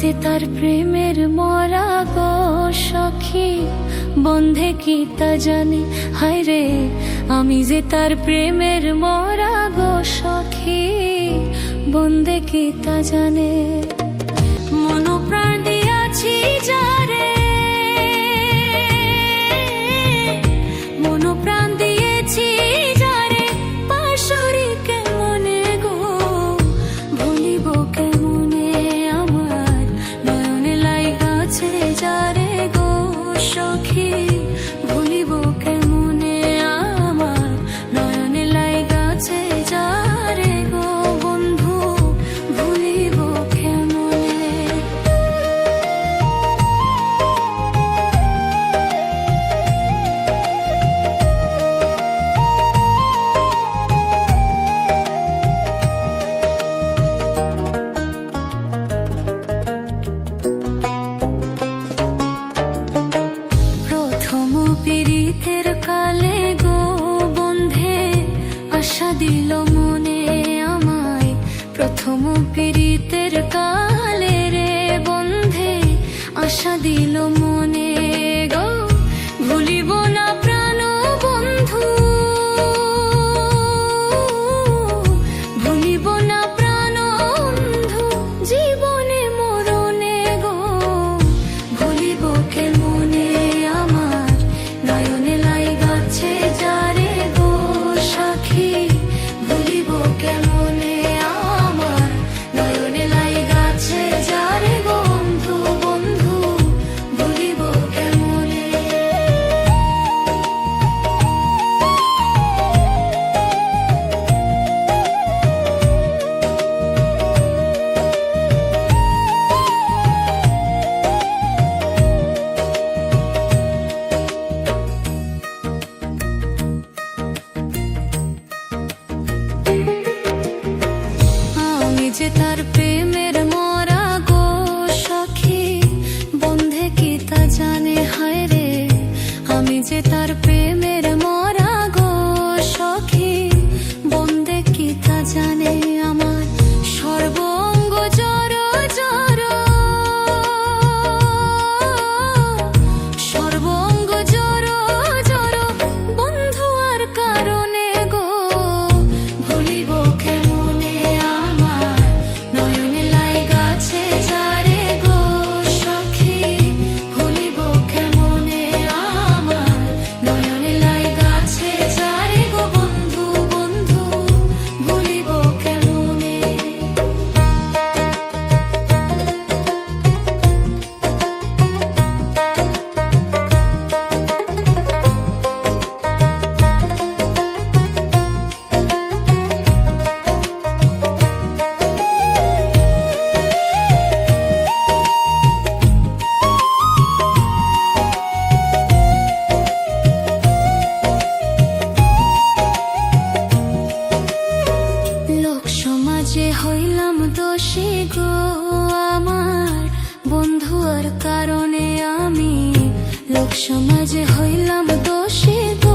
যে তার প্রেমের মরা গো সখী। বন্ধে কি তা জানে? হায় রে, আমি যে তার প্রেমের মরা গো সখী। বন্ধে কি তা জানে? দিল মনে আমায় প্রথম পীড়িতের কালে রে বন্ধে আশা দিল মনে কারণে আমি লোক সমাজে হইলাম দোষী।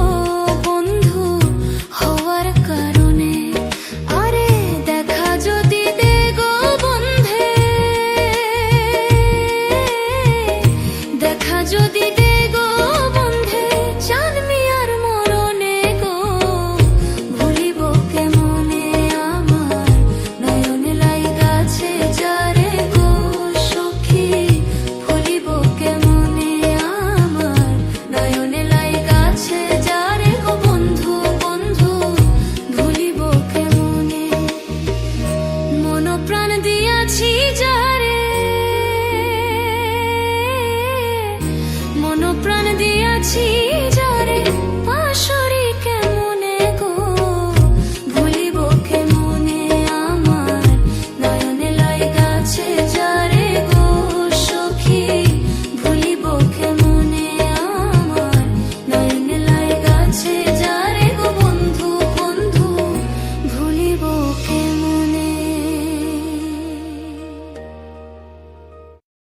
মন প্রাণ দিয়াছি।